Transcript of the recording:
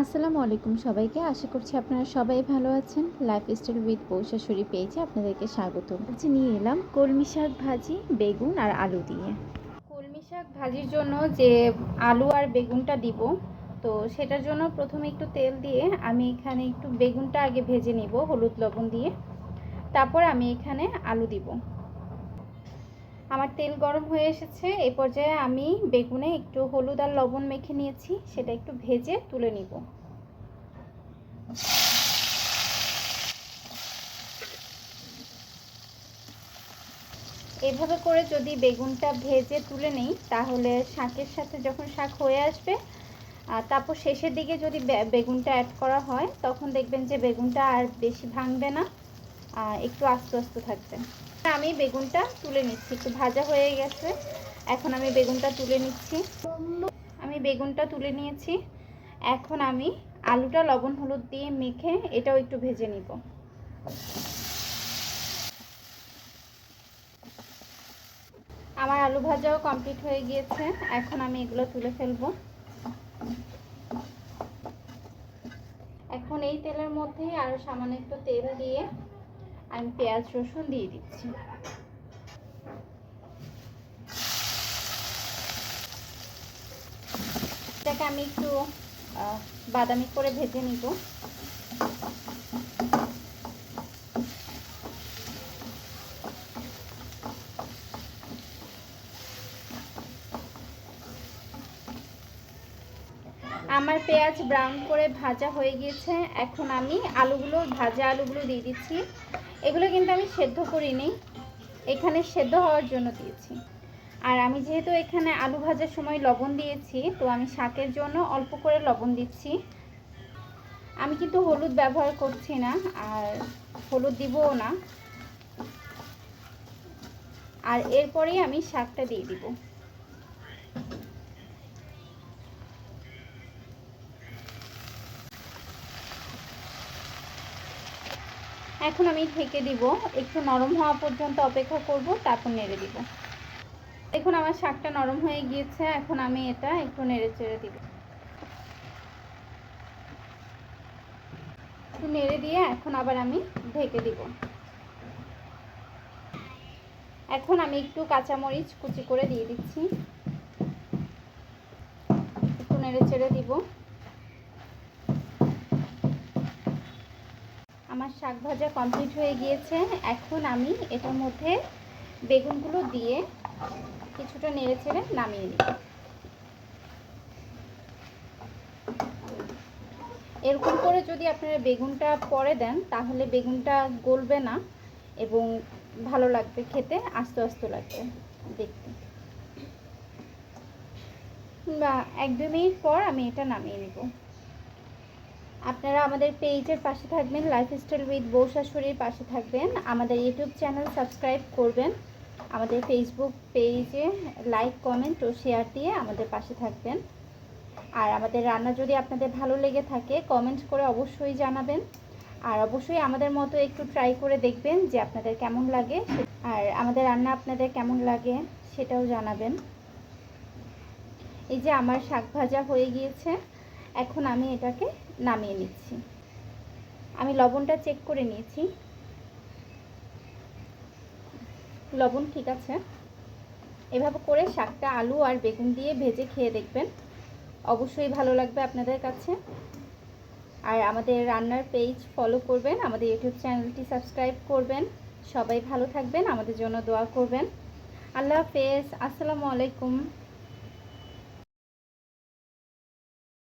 আসসালামু আলাইকুম সবাইকে। আশা করছি আপনারা সবাই ভালো আছেন। লাইফ স্টাইল উইথ পৌষাশুরি পেয়েছে আপনাদেরকে স্বাগত। আজ নিয়ে এলাম কলমি শাক ভাজি, বেগুন আর আলু দিয়ে। কলমি শাক ভাজির জন্য যে আলু আর বেগুনটা দিব, তো সেটার জন্য প্রথমে একটু তেল দিয়ে আমি এখানে একটু বেগুনটা আগে ভেজে নিব, হলুদ লবণ দিয়ে। তারপর আমি এখানে আলু দিব। আমার তেল গরম হয়ে এসেছে। এই পর্যায়ে আমি বেগুনে একটু হলুদ আর লবণ মেখে নিয়েছি। সেটা একটু ভেজে তুলে নিব। এভাবে করে যদি বেগুনটা ভেজে তুলে নিই, তাহলে শাকের সাথে যখন শাক হয়ে আসবে তারপর শেষের দিকে যদি বেগুনটা অ্যাড করা হয়, তখন দেখবেন যে বেগুনটা আর বেশি ভাঙবে না একটু আস্তে আস্তে থাকবে। আমি বেগুনটা তুলে নিচ্ছি। একটু ভাজা হয়ে গেছে। এখন আমি বেগুনটা তুলে নিচ্ছি। আমি বেগুনটা তুলে নিয়েছি। এখন আমি আলুটা লবণ হলুদ দিয়ে মেখে এটাও একটু ভেজে নিব। আমার আলু ভাজাও কমপ্লিট হয়ে গিয়েছে। এখন আমি এগুলো তুলে ফেলব। এখন এই তেলের মধ্যেই আরও সামান্য একটু তেল দিয়ে আমি পেঁয়াজ রসুন দিয়ে দিচ্ছি। এটাকে আমি একটু বাদামি করে ভেজে নিব। আমার পেঁয়াজ ব্রাউন করে ভাজা হয়ে গিয়েছে। এখন আমি আলুগুলো, ভাজা আলুগুলো দিয়ে দিচ্ছি। এগুলো কিন্তু আমি সেদ্ধ করিনি। এখানে সেদ্ধ হওয়ার জন্য দিয়েছি। আর আমি যেহেতু এখানে আলু ভাজার সময় লবণ দিয়েছি, তো আমি শাকের জন্য অল্প করে লবণ দিচ্ছি। আমি কিন্তু হলুদ ব্যবহার করছি না, আর হলুদ দিবও না। আর এরপরেই আমি শাকটা দিয়ে দিব। এখন আমি ঢেকে দিব। একটু নরম হওয়া পর্যন্ত অপেক্ষা করব, তারপর নেড়ে দিব। দেখুন, আমার শাকটা নরম হয়ে গিয়েছে। এখন আমি এটা একটু নেড়ে চেড়ে দিব। একটু নেড়ে দিয়ে এখন আবার আমি ঢেকে দিব। এখন আমি একটু কাঁচামরিচ কুচি করে দিয়ে দিচ্ছি। একটু নেড়ে চেড়ে দিব। আমার শাক ভাজা কমপ্লিট হয়ে গিয়েছে। এখন আমি এটার মধ্যে বেগুনগুলো দিয়ে কিছুটা নেড়ে ছেড়ে নামিয়ে নিই। এরকম করে যদি আপনারা বেগুনটা পরে দেন, তাহলে বেগুনটা গলবে না এবং ভালো লাগবে খেতে, আস্তে আস্তে লাগবে দেখতে। বা এক দু মিনিট পর আমি এটা নামিয়ে নিব। আপনারা আমাদের পেজের পাশে থাকবেন লাইফস্টাইল উইথ বউ শাশুড়ির পাশে থাকবেন। আমাদের ইউটিউব চ্যানেল সাবস্ক্রাইব করবেন। আমাদের ফেসবুক পেজে লাইক কমেন্ট ও শেয়ার দিয়ে আমাদের পাশে থাকবেন। আর আমাদের রান্না যদি আপনাদের ভালো লেগে থাকে কমেন্ট করে অবশ্যই জানাবেন। আর অবশ্যই আমাদের মতো একটু ট্রাই করে দেখবেন যে আপনাদের কেমন লাগে। আর আমাদের রান্না আপনাদের কেমন লাগে সেটাও জানাবেন। এই যে আমার শাক ভাজা হয়ে গিয়েছে। এখন আমি এটাকে নামিয়ে নিচ্ছি। আমি লবণটা চেক করে নিয়েছি। লবণ ঠিক আছে। এভাবে করে শাকটা আলু আর বেগুন দিয়ে ভেজে খেয়ে দেখবেন। অবশ্যই ভালো লাগবে আপনাদের কাছে। আর আমাদের রান্নার পেজ ফলো করবেন, আমাদের ইউটিউব চ্যানেলটি সাবস্ক্রাইব করবেন। সবাই ভালো থাকবেন, আমাদের জন্য দোয়া করবেন। আল্লাহ হাফেজ, আসসালামু আলাইকুম।